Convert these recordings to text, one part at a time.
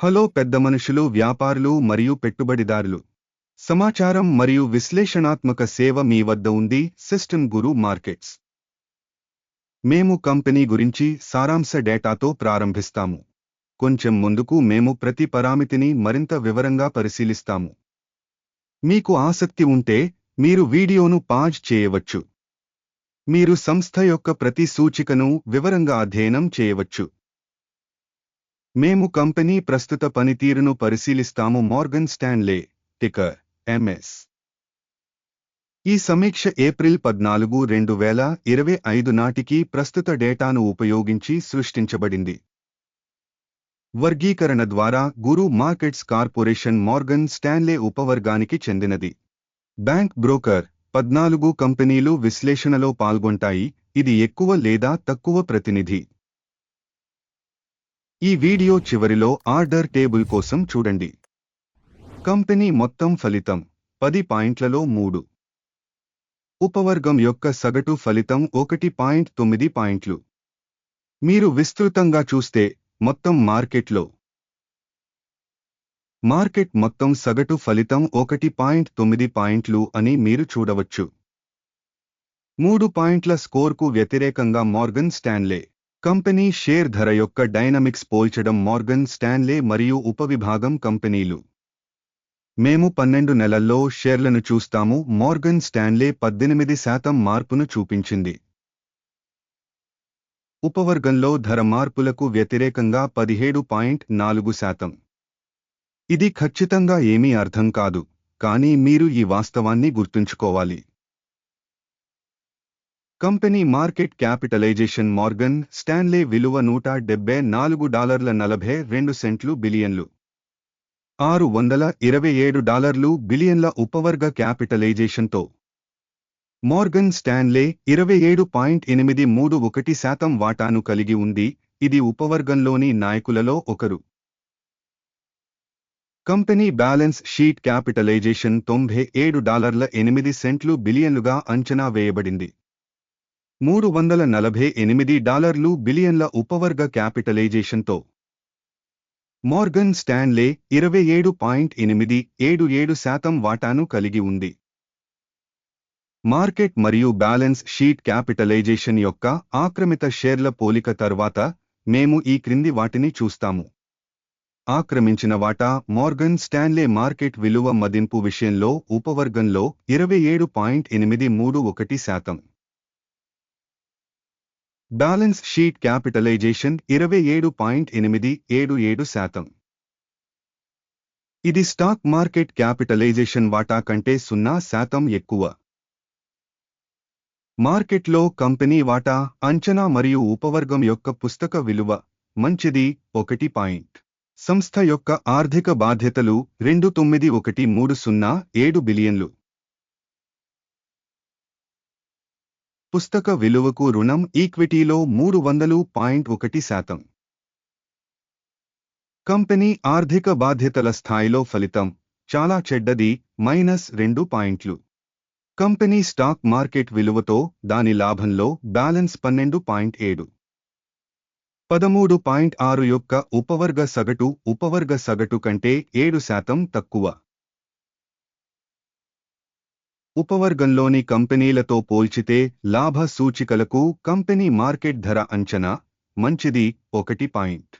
Hello పెద్ద మనుషులు వ్యాపారులు మరియు పెట్టుబడిదారులు. సమాచారం మరియు విశ్లేషణాత్మక సేవ మీ వద్ద ఉంది సిస్టమ్ గురు మార్కెట్స్. మేము కంపెనీ గురించి సారాంశ డేటాతో ప్రారంభిస్తాము. కొంచెం ముందుకు మేము ప్రతి పరామితిని మరింత వివరంగా పరిశీలిస్తాము. మీకు ఆసక్తి ఉంటే మీరు వీడియోను పాజ్ చేయవచ్చు. మీరు సంస్థ యొక్క ప్రతి సూచికను వివరంగా అధ్యయనం చేయవచ్చు. మేము కంపెనీ ప్రస్తుత పనితీరును పరిశీలిస్తాము. Morgan Stanley ticker MS. ఈ సమీక్ష ఏప్రిల్ పద్నాలుగు రెండు వేల ఇరవై ఐదు నాటికి ప్రస్తుత డేటాను ఉపయోగించి సృష్టించబడింది. వర్గీకరణ ద్వారా Guru Markets corporation Morgan Stanley ఉపవర్గానికి చెందినది. బ్యాంక్ బ్రోకర్ పద్నాలుగు కంపెనీలు విశ్లేషణలో పాల్గొంటాయి. ఇది ఎక్కువ లేదా తక్కువ ప్రతినిధి. ఈ వీడియో చివరిలో ఆర్డర్ టేబుల్ కోసం చూడండి. కంపెనీ మొత్తం ఫలితం పది పాయింట్లలో మూడు. ఉపవర్గం యొక్క సగటు ఫలితం ఒకటి పాయింట్ తొమ్మిది పాయింట్లు. మీరు విస్తృతంగా చూస్తే మొత్తం మార్కెట్లో మార్కెట్ మొత్తం సగటు ఫలితం ఒకటి పాయింట్ తొమ్మిది పాయింట్లు అని మీరు చూడవచ్చు. మూడు పాయింట్ల స్కోర్కు వ్యతిరేకంగా మార్గన్ స్టాన్లే. కంపెనీ షేర్ ధర యొక్క డైనమిక్స్ పోల్చడం మార్గన్ స్టాన్లే మరియు ఉపవిభాగం కంపెనీలు. మేము పన్నెండు నెలల్లో షేర్లను చూస్తాము మార్గన్ స్టాన్లే పద్దెనిమిది శాతం మార్పును చూపించింది. ఉపవర్గంలో ధర మార్పులకు వ్యతిరేకంగా పదిహేడు పాయింట్ నాలుగు శాతం. ఇది ఖచ్చితంగా ఏమీ అర్థం కాదు కానీ మీరు ఈ వాస్తవాన్ని గుర్తుంచుకోవాలి. Company market capitalisation Morgan Stanley విలువ నూట డెబ్బై నాలుగు డాలర్ల నలభై రెండు సెంట్లు బిలియన్లు. ఆరు వందల ఇరవై ఏడు డాలర్లు బిలియన్ల ఉపవర్గ క్యాపిటలైజేషన్తో. మార్గన్ స్టాన్లే ఇరవై ఏడు పాయింట్ ఎనిమిది మూడు ఒకటి శాతం వాటాను కలిగి ఉంది ఇది ఉపవర్గంలోని నాయకులలో ఒకరు. కంపెనీ బ్యాలెన్స్ షీట్ క్యాపిటలైజేషన్ తొంభై ఏడు డాలర్ల ఎనిమిది సెంట్లు బిలియన్లుగా అంచనా వేయబడింది. మూడు వందల నలభై ఎనిమిది డాలర్లు బిలియన్ల ఉపవర్గ క్యాపిటలైజేషన్తో. మార్గన్ స్టాన్లే ఇరవై ఏడు పాయింట్ ఎనిమిది ఏడు ఏడు శాతం వాటాను కలిగి ఉంది. మార్కెట్ మరియు బ్యాలెన్స్ షీట్ క్యాపిటలైజేషన్ యొక్క ఆక్రమిత షేర్ల పోలిక తర్వాత మేము ఈ క్రింది వాటిని చూస్తాము. ఆక్రమించిన వాటా మార్గన్ స్టాన్లే మార్కెట్ విలువ మదింపు విషయంలో ఉపవర్గంలో ఇరవై ఏడు పాయింట్ ఎనిమిది మూడు ఒకటి శాతం. బ్యాలెన్స్ షీట్ క్యాపిటలైజేషన్ ఇరవై ఏడు పాయింట్ ఎనిమిది ఏడు ఏడు శాతం. ఇది స్టాక్ మార్కెట్ క్యాపిటలైజేషన్ వాటా కంటే సున్నా శాతం ఎక్కువ. మార్కెట్లో కంపెనీ వాటా అంచనా మరియు ఉపవర్గం యొక్క పుస్తక విలువ మంచిది ఒకటి పాయింట్. సంస్థ యొక్క ఆర్థిక బాధ్యతలు రెండు తొమ్మిది ఒకటి మూడు సున్నా ఏడు బిలియన్లు. పుస్తక విలువకు రుణం ఈక్విటీలో మూడు వందలు పాయింట్ ఒకటి శాతం. కంపెనీ ఆర్థిక బాధ్యతల స్థాయిలో ఫలితం చాలా చెడ్డది మైనస్ రెండు పాయింట్లు. కంపెనీ స్టాక్ మార్కెట్ విలువతో దాని లాభంలో బ్యాలెన్స్ పన్నెండు పాయింట్ ఏడు. పదమూడు పాయింట్ ఆరు యొక్క ఉపవర్గ సగటు ఉపవర్గ సగటు కంటే ఏడు శాతం తక్కువ. ఉపవర్గంలోని కంపెనీలతో పోల్చితే లాభ సూచికలకు కంపెనీ మార్కెట్ ధర అంచనా మంచిది ఒకటి పాయింట్.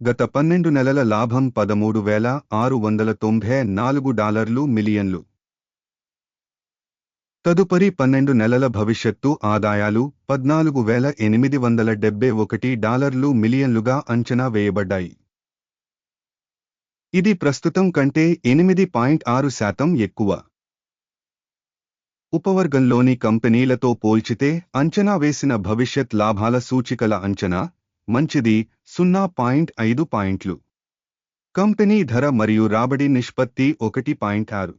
గత పన్నెండు నెలల లాభం పదమూడు వేల ఆరు వందల తొంభై నాలుగు డాలర్లు మిలియన్లు. తదుపరి పన్నెండు నెలల భవిష్యత్తు ఆదాయాలు పద్నాలుగు వేల ఎనిమిది వందల డెబ్బై ఒకటి డాలర్లు మిలియన్లుగా అంచనా వేయబడ్డాయి. ఇది ప్రస్తుతం కంటే ఎనిమిది పాయింట్ ఆరు శాతం ఎక్కువ. ఉపవర్గంలోని కంపెనీలతో పోల్చితే అంచనా వేసిన భవిష్యత్ లాభాల సూచికల అంచనా మంచిది సున్నా పాయింట్ ఐదు పాయింట్లు. కంపెనీ ధర మరియు రాబడి నిష్పత్తి ఒకటి పాయింట్ ఆరు.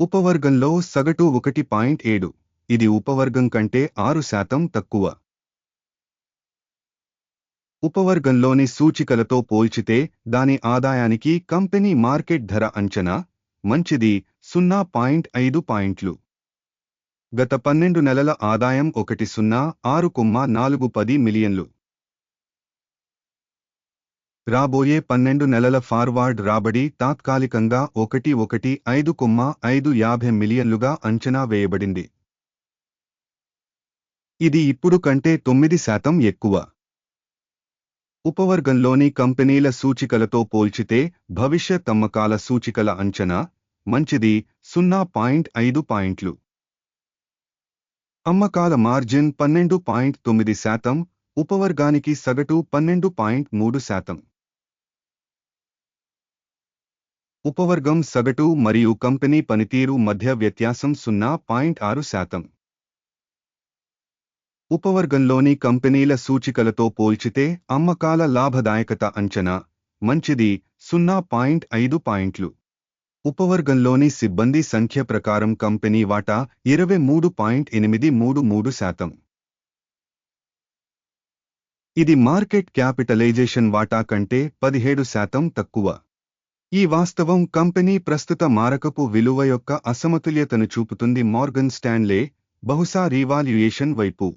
ఉపవర్గంలో సగటు ఒకటి పాయింట్ ఏడు. ఇది ఉపవర్గం కంటే ఆరు శాతం తక్కువ. ఉపవర్గంలోని సూచికలతో పోల్చితే దాని ఆదాయానికి కంపెనీ మార్కెట్ ధర అంచనా మంచిది సున్నా పాయింట్ ఐదు పాయింట్లు. గత పన్నెండు నెలల ఆదాయం ఒకటి సున్నా ఆరు కొమ్మ నాలుగు పది మిలియన్లు. రాబోయే పన్నెండు నెలల ఫార్వార్డ్ రాబడి తాత్కాలికంగా ఒకటి ఒకటి ఐదు కొమ్మ ఐదు యాభై మిలియన్లుగా అంచనా వేయబడింది. ఇది ఇప్పుడు కంటే తొమ్మిది శాతం ఎక్కువ. ఉపవర్గంలోని కంపెనీల సూచికలతో పోల్చితే భవిష్యత్ అమ్మకాల సూచికల అంచనా మంచిది సున్నా పాయింట్ ఐదు పాయింట్లు. అమ్మకాల మార్జిన్ పన్నెండు పాయింట్ తొమ్మిది శాతం ఉపవర్గానికి సగటు పన్నెండు పాయింట్ మూడు శాతం. ఉపవర్గం సగటు మరియు కంపెనీ పనితీరు మధ్య వ్యత్యాసం సున్నా పాయింట్ ఆరు శాతం. ఉపవర్గంలోని కంపెనీల సూచికలతో పోల్చితే అమ్మకాల లాభదాయకత అంచనా మంచిది సున్నా పాయింట్ ఐదు పాయింట్లు. ఉపవర్గంలోని సిబ్బంది సంఖ్య ప్రకారం కంపెనీ వాటా ఇరవై మూడు పాయింట్ ఎనిమిది మూడు మూడు శాతం. ఇది మార్కెట్ క్యాపిటలైజేషన్ వాటా కంటే పదిహేడు శాతం తక్కువ. ఈ వాస్తవం కంపెనీ ప్రస్తుత మారకపు విలువ యొక్క అసమతుల్యతను చూపుతుంది మార్గన్ స్టాన్లే బహుశా రీవాల్యుయేషన్ వైపు.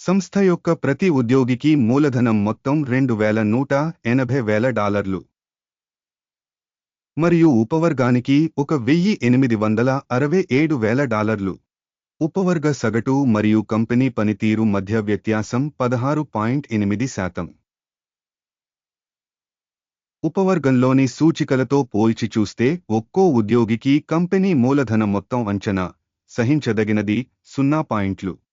సంస్థ యొక్క ప్రతి ఉద్యోగికి మూలధనం మొత్తం రెండు వేల నూట ఎనభై వేల డాలర్లు. మరియు ఉపవర్గానికి ఒక వెయ్యి ఎనిమిది వందల అరవై ఏడు వేల డాలర్లు. ఉపవర్గ సగటు మరియు కంపెనీ పనితీరు మధ్య వ్యత్యాసం పదహారు పాయింట్ ఎనిమిది శాతం. ఉపవర్గంలోని సూచికలతో పోల్చి చూస్తే ఒక్కో ఉద్యోగికి కంపెనీ మూలధన మొత్తం అంచనా సహించదగినది సున్నా పాయింట్లు.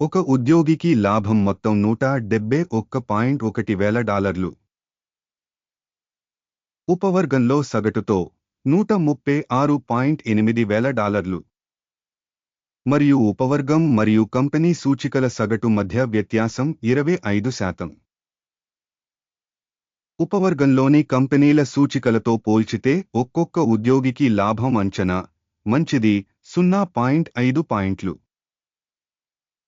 ఒక ఉద్యోగికి లాభం మొత్తం నూట డెబ్బై ఒక్క పాయింట్ ఒకటి వేల డాలర్లు. ఉపవర్గంలో సగటుతో నూట ముప్పై ఆరు పాయింట్ ఎనిమిది వేల డాలర్లు. మరియు ఉపవర్గం మరియు కంపెనీ సూచికల సగటు మధ్య వ్యత్యాసం ఇరవై ఐదు శాతం. ఉపవర్గంలోని కంపెనీల సూచికలతో పోల్చితే ఒక్కొక్క ఉద్యోగికి లాభం అంచనా మంచిది సున్నా పాయింట్ ఐదు పాయింట్లు.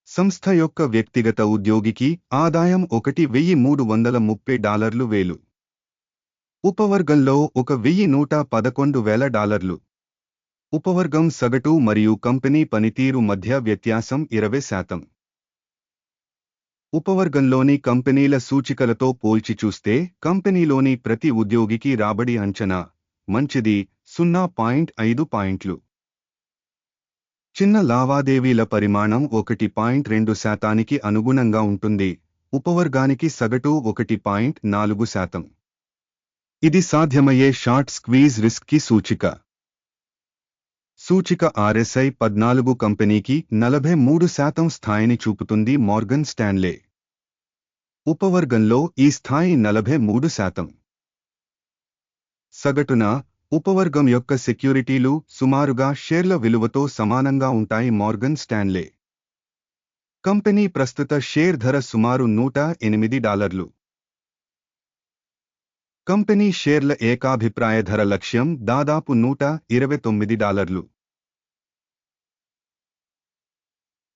సంస్థ యొక్క వ్యక్తిగత ఉద్యోగికి ఆదాయం ఒకటి వెయ్యి మూడు వందల ముప్పై డాలర్లు వేలు. ఉపవర్గంలో ఒక వెయ్యి నూట పదకొండు వేల డాలర్లు. ఉపవర్గం సగటు మరియు కంపెనీ పనితీరు మధ్య వ్యత్యాసం ఇరవై శాతం. ఉపవర్గంలోని కంపెనీల సూచికలతో పోల్చి చూస్తే కంపెనీలోని ప్రతి ఉద్యోగికి రాబడి అంచనా మంచిది సున్నా పాయింట్ ఐదు పాయింట్లు. చిన్న లావాదేవీల పరిమాణం ఒకటి పాయింట్ రెండు శాతానికి అనుగుణంగా ఉంటుంది. ఉపవర్గానికి సగటు ఒకటి పాయింట్ నాలుగు శాతం. ఇది సాధ్యమయ్యే షార్ట్ స్క్వీజ్ రిస్క్కి సూచిక. సూచిక ఆర్ఎస్ఐ పద్నాలుగు కంపెనీకి నలభై మూడు శాతం స్థాయిని చూపుతుంది మార్గన్ స్టాన్లే. ఉపవర్గంలో ఈ స్థాయి నలభై మూడు శాతం. సగటున ఉపవర్గం యొక్క సెక్యూరిటీలు సుమారుగా షేర్ల విలువతో సమానంగా ఉంటాయి. మార్గన్ స్టాన్లే కంపెనీ ప్రస్తుత షేర్ ధర సుమారు నూట ఎనిమిది డాలర్లు. కంపెనీ షేర్ల ఏకాభిప్రాయ ధర లక్ష్యం దాదాపు నూట ఇరవై తొమ్మిది డాలర్లు.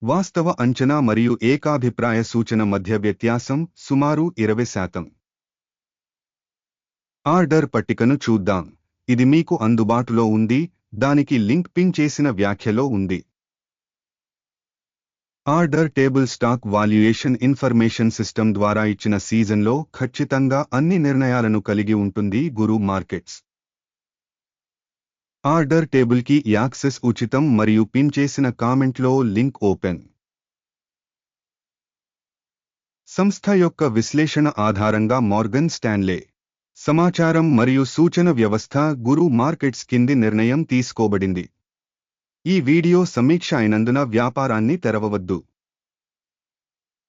వాస్తవ అంచనా మరియు ఏకాభిప్రాయ సూచన మధ్య వ్యత్యాసం సుమారు ఇరవై శాతం. ఆర్డర్ పట్టికను చూద్దాం. ఇది మీకు అందుబాటులో ఉంది దానికి లింక్ పిన్ చేసిన వ్యాఖ్యలో ఉంది. Order table stock valuation information system ద్వారా ఇచ్చిన సీజన్లో ఖచ్చితంగా అన్ని నిర్ణయాలను కలిగి ఉంటుంది గురు మార్కెట్స్. ఆర్డర్ టేబుల్కి యాక్సెస్ ఉచితం మరియు పిన్ చేసిన కామెంట్లో లింక్ ఓపెన్. సంస్థ యొక్క విశ్లేషణ ఆధారంగా మార్గన్ స్టాన్లే. సమాచారం మరియు సూచన వ్యవస్థ గురు మార్కెట్స్ కింది నిర్ణయం తీసుకోబడింది. ఈ వీడియో సమీక్ష అయినందున వ్యాపారాన్ని తెరవవద్దు.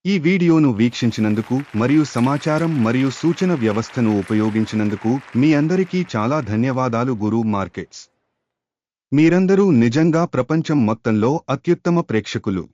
ఈ వీడియోను వీక్షించినందుకు మరియు సమాచారం మరియు సూచన వ్యవస్థను ఉపయోగించినందుకు మీ అందరికీ చాలా ధన్యవాదాలు గురు మార్కెట్స్. మీరందరూ నిజంగా ప్రపంచం మొత్తంలో అత్యుత్తమ ప్రేక్షకులు.